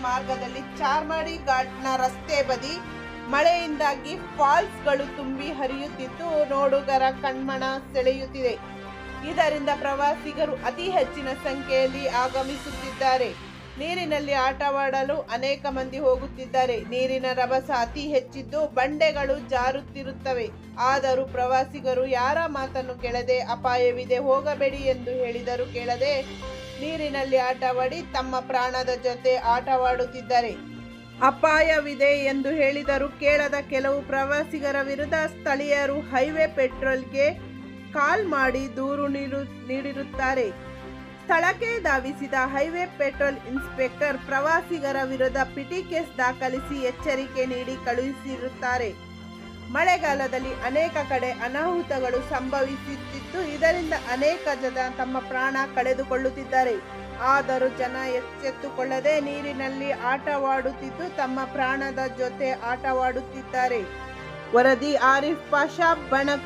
ಮಾರ್ಗದಲ್ಲಿ ಚಾರ್ಮಾಡಿ ಘಾಟ್ನ ರಸ್ತೆ ಬದಿ ಮಳೆಯಿಂದಾಗಿ ಫಾಲ್ಸ್ಗಳು ತುಂಬಿ ಹರಿಯುತ್ತಿದ್ದು ನೋಡುಗರ ಕಣ್ಮಣ ಸೆಳೆಯುತ್ತಿದೆ. ಇದರಿಂದ ಪ್ರವಾಸಿಗರು ಅತಿ ಹೆಚ್ಚಿನ ಸಂಖ್ಯೆಯಲ್ಲಿ ಆಗಮಿಸುತ್ತಿದ್ದಾರೆ. ನೀರಿನಲ್ಲಿ ಆಟವಾಡಲು ಅನೇಕ ಮಂದಿ ಹೋಗುತ್ತಿದ್ದಾರೆ. ನೀರಿನ ರಭಸ ಅತಿ ಹೆಚ್ಚಿದ್ದು ಬಂಡೆಗಳು ಜಾರುತ್ತಿರುತ್ತವೆ. ಆದರೂ ಪ್ರವಾಸಿಗರು ಯಾರ ಮಾತನ್ನು ಕೇಳದೆ ಅಪಾಯವಿದೆ ಹೋಗಬೇಡಿ ಎಂದು ಹೇಳಿದರೂ ಕೇಳದೆ ನೀರಿನಲ್ಲಿ ಆಟವಾಡಿ ತಮ್ಮ ಪ್ರಾಣದ ಜೊತೆ ಆಟವಾಡುತ್ತಿದ್ದಾರೆ. ಅಪಾಯವಿದೆ ಎಂದು ಹೇಳಿದರು ಕೇಳದ ಕೆಲವು ಪ್ರವಾಸಿಗರ ವಿರುದ್ಧ ಸ್ಥಳೀಯರು ಹೈವೇ ಪೆಟ್ರೋಲ್ಗೆ ಕಾಲ್ ಮಾಡಿ ದೂರು ನೀಡು, ನೀಡಿರುತ್ತಾರೆ. ಸ್ಥಳಕ್ಕೆ ಧಾವಿಸಿದ ಹೈವೇ ಪೆಟ್ರೋಲ್ ಇನ್ಸ್ಪೆಕ್ಟರ್ ಪ್ರವಾಸಿಗರ ವಿರುದ್ಧ ಪಿಟಿ ಕೇಸ್ ದಾಖಲಿಸಿ ಎಚ್ಚರಿಕೆ ನೀಡಿ ಕಳುಹಿಸಿರುತ್ತಾರೆ. ಮಳೆಗಾಲದಲ್ಲಿ ಅನೇಕ ಕಡೆ ಅನಾಹುತಗಳು ಸಂಭವಿಸುತ್ತಿದ್ದು, ಇದರಿಂದ ಅನೇಕ ಜನ ತಮ್ಮ ಪ್ರಾಣ ಕಳೆದುಕೊಳ್ಳುತ್ತಿದ್ದಾರೆ. ಆದರೂ ಜನ ಎಚ್ಚೆತ್ತುಕೊಳ್ಳದೆ ನೀರಿನಲ್ಲಿ ಆಟವಾಡುತ್ತಿದ್ದು, ತಮ್ಮ ಪ್ರಾಣದ ಜೊತೆ ಆಟವಾಡುತ್ತಿದ್ದಾರೆ. ವರದಿ ಆರಿಫ್ ಪಾಷಾ, ಬಣಕ.